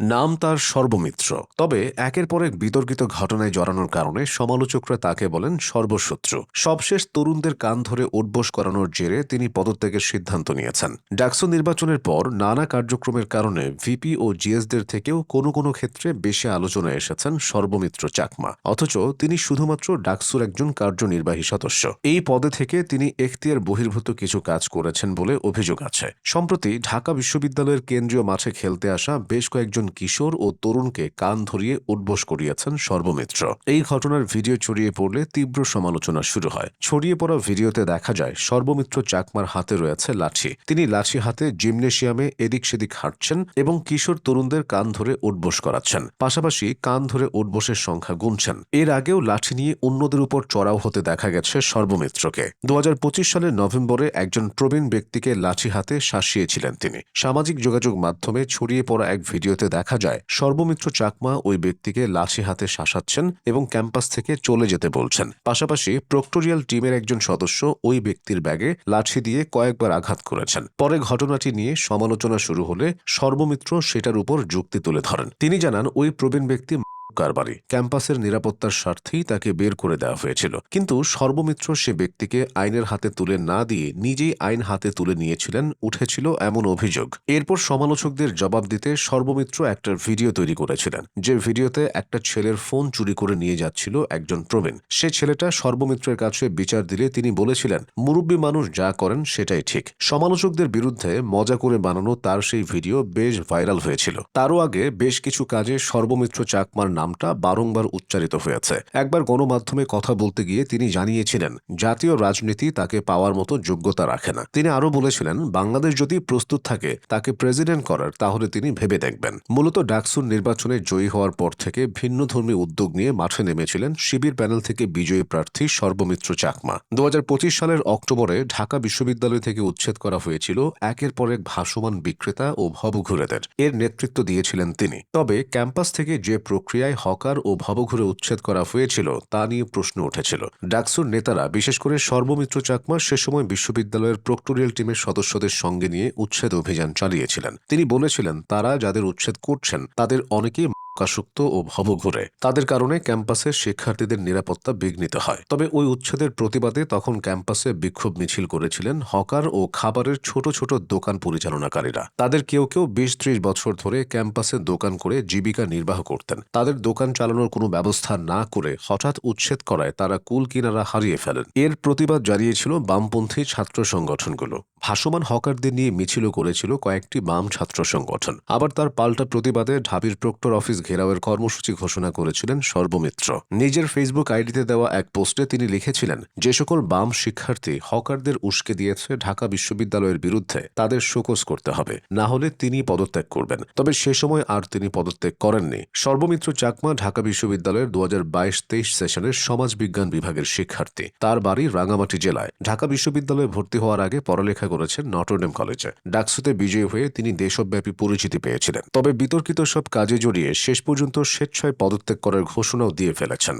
নাম তার সর্বমিত্র। তবে একের পর এক বিতর্কিত ঘটনায় জড়ানোর কারণে সমালোচকরা তাকে বলেন সর্বশত্রু। সবশেষ তরুণদের কান ধরে উঠবোস করানোর জেরে তিনি পদত্যাগের সিদ্ধান্ত নিয়েছেন। ডাকসু নির্বাচনের পর নানা কার্যক্রমের কারণে ভিপি ও জিএসদের থেকেও কোনো কোনো ক্ষেত্রে বেশি আলোচনায় এসেছেন সর্বমিত্র চাকমা। অথচ তিনি শুধুমাত্র ডাকসুর একজন কার্যনির্বাহী সদস্য। এই পদে থেকে তিনি এখতিয়ার বহির্ভূত কিছু কাজ করেছেন বলে অভিযোগ আছে। সম্প্রতি ঢাকা বিশ্ববিদ্যালয়ের কেন্দ্রীয় মাঠে খেলতে আসা বেশ কয়েকজন কিশোর ও তরুণকে কান ধরিয়ে উদ্বোস করিয়েছেন সর্বমিত্র। এই ঘটনার ভিডিও ছড়িয়ে পড়লে তীব্র সমালোচনা শুরু হয়। ছড়িয়ে পড়া ভিডিওতে দেখা যায়, সর্বমিত্র চাকমার হাতে রয়েছে লাঠি। তিনি লাঠি হাতে জিমনেশিয়ামে এদিক সেদিক হাঁটছেন এবং কিশোর তরুণদের কান ধরে উদ্বোস করাচ্ছেন। পাশাপাশি কান ধরে উদ্বোসের সংখ্যা গুনছেন। এর আগেও লাঠি নিয়ে অন্যদের উপর চড়াও হতে দেখা গেছে সর্বমিত্রকে। দু হাজার পঁচিশ সালের নভেম্বরে একজন প্রবীণ ব্যক্তিকে লাঠি হাতে শাসিয়েছিলেন তিনি। সামাজিক যোগাযোগ মাধ্যমে ছড়িয়ে পড়া এক ভিডিওতে দেখা যায়। সর্বমিত্র চাকমা ওই ব্যক্তিকে লাঠি হাতে শাসাচ্ছেন এবং ক্যাম্পাস থেকে চলে যেতে বলছেন। পাশাপাশি প্রক্টোরিয়াল টিমের একজন সদস্য ওই ব্যক্তির ব্যাগে লাঠি দিয়ে কয়েকবার আঘাত করেছেন। পরে ঘটনাটি নিয়ে সমালোচনা শুরু হলে সর্বমিত্র সেটার উপর যুক্তি তুলে ধরেন। তিনি জানান, ওই প্রবীণ ব্যক্তি কারবারি ক্যাম্পাসের নিরাপত্তার স্বার্থেই তাকে বের করে দেওয়া হয়েছিল। কিন্তু সর্বমিত্র সে ব্যক্তিকে আইনের হাতে তুলে না দিয়ে নিজেই আইন হাতে তুলে নিয়েছিলেন, উঠেছিল এমন অভিযোগ। এরপর সমালোচকদের জবাব দিতে সর্বমিত্র একটা ভিডিও তৈরি করেছিলেন, যে ভিডিওতে একটা ছেলের ফোন চুরি করে নিয়ে যাচ্ছিল একজন প্রবীণ। সে ছেলেটা সর্বমিত্রের কাছে বিচার দিলে তিনি বলেছিলেন, মুরব্বী মানুষ যা করেন সেটাই ঠিক। সমালোচকদের বিরুদ্ধে মজা করে বানানো তার সেই ভিডিও বেশ ভাইরাল হয়েছিল। তারও আগে বেশ কিছু কাজে সর্বমিত্র চাকমার নামটা বারংবার উচ্চারিত হয়েছে। একবার গণমাধ্যমে কথা বলতে গিয়ে তিনি জানিয়েছিলেন, জাতীয় রাজনীতি তাকে পাওয়ার মতো যোগ্যতা রাখে না। তিনি আরও বলেছিলেন, বাংলাদেশ যদি প্রস্তুত থাকে, তাকে প্রেসিডেন্ট করার, তাহলে তিনি ভেবে দেখবেন। মূলত ডাকসুর নির্বাচনে জয়ী হওয়ার পর থেকে ভিন্নধর্মী উদ্যোগ নিয়ে মাঠে নেমেছিলেন শিবির প্যানেল থেকে বিজয়ী প্রার্থী সর্বমিত্র চাকমা। দু হাজার পঁচিশ সালের অক্টোবরে ঢাকা বিশ্ববিদ্যালয় থেকে উচ্ছেদ করা হয়েছিল একের পর এক ভাসমান বিক্রেতা ও ভবঘুরেদের। এর নেতৃত্ব দিয়েছিলেন তিনি। তবে ক্যাম্পাস থেকে যে প্রক্রিয়ায় হকার ও ভবঘুরে উচ্ছেদ করা হয়েছিল, তা নিয়ে প্রশ্ন উঠেছিল। ডাকসুর নেতারা, বিশেষ করে সর্বমিত্র চাকমা, সে সময় বিশ্ববিদ্যালয়ের প্রক্টোরিয়াল টিমের সদস্যদের সঙ্গে নিয়ে উচ্ছেদ অভিযান চালিয়েছিলেন। তিনি বলেছিলেন, তারা যাদের উচ্ছেদ করছেন, তাদের অনেকেই কাসুক্ত ও ভবঘুরে। তাদের কারণে ক্যাম্পাসে শিক্ষার্থীদের নিরাপত্তা বিঘ্নিত হয়। তবে ওই উচ্ছেদের প্রতিবাদে তখন ক্যাম্পাসে বিক্ষোভ মিছিল করেছিলেন হকার ও খাবারের ছোট ছোট দোকান পরিচালনাকারীরা। তাদের কেউ কেউ বিশ ত্রিশ বছর ধরে ক্যাম্পাসে দোকান করে জীবিকা নির্বাহ করতেন। তাদের দোকান চালানোর কোনো ব্যবস্থা না করে হঠাৎ উচ্ছেদ করায় তারা কুল কিনারা হারিয়ে ফেলেন। এর প্রতিবাদ জানিয়েছিল বামপন্থী ছাত্র সংগঠনগুলো। ভাসমান হকারদের নিয়ে মিছিলও করেছিল কয়েকটি বাম ছাত্র সংগঠন। আবার তার পাল্টা প্রতিবাদে ঢাবির প্রক্টর অফিস ঘেরাওয়ের কর্মসূচি ঘোষণা করেছিলেন সর্বমিত্র। নিজের ফেসবুক আইডিতে দেওয়া এক পোস্টে তিনি লিখেছিলেন, যে সকল বাম শিক্ষার্থী হকারদের উস্কে দিয়েছে ঢাকা বিশ্ববিদ্যালয়ের বিরুদ্ধে, তাদের শোকস করতে হবে। না হলে তিনি পদত্যাগ করবেন। তবে সে সময় আর তিনি পদত্যাগ করেননি। সর্বমিত্র চাকমা ঢাকা বিশ্ববিদ্যালয়ের দু হাজার বাইশ তেইশ সেশনের সমাজবিজ্ঞান বিভাগের শিক্ষার্থী। তার বাড়ি রাঙামাটি জেলায়। ঢাকা বিশ্ববিদ্যালয়ে ভর্তি হওয়ার আগে পড়ালেখা করেছেন নটরডেম কলেজে। ডাকসুতে বিজয়ী হয়ে তিনি দেশব্যাপী পরিচিতি পেয়েছিলেন। তবে বিতর্কিত সব কাজে জড়িয়ে শেষ পর্যন্ত স্বেচ্ছায় পদত্যাগ করার ঘোষণাও দিয়ে ফেলেছেন।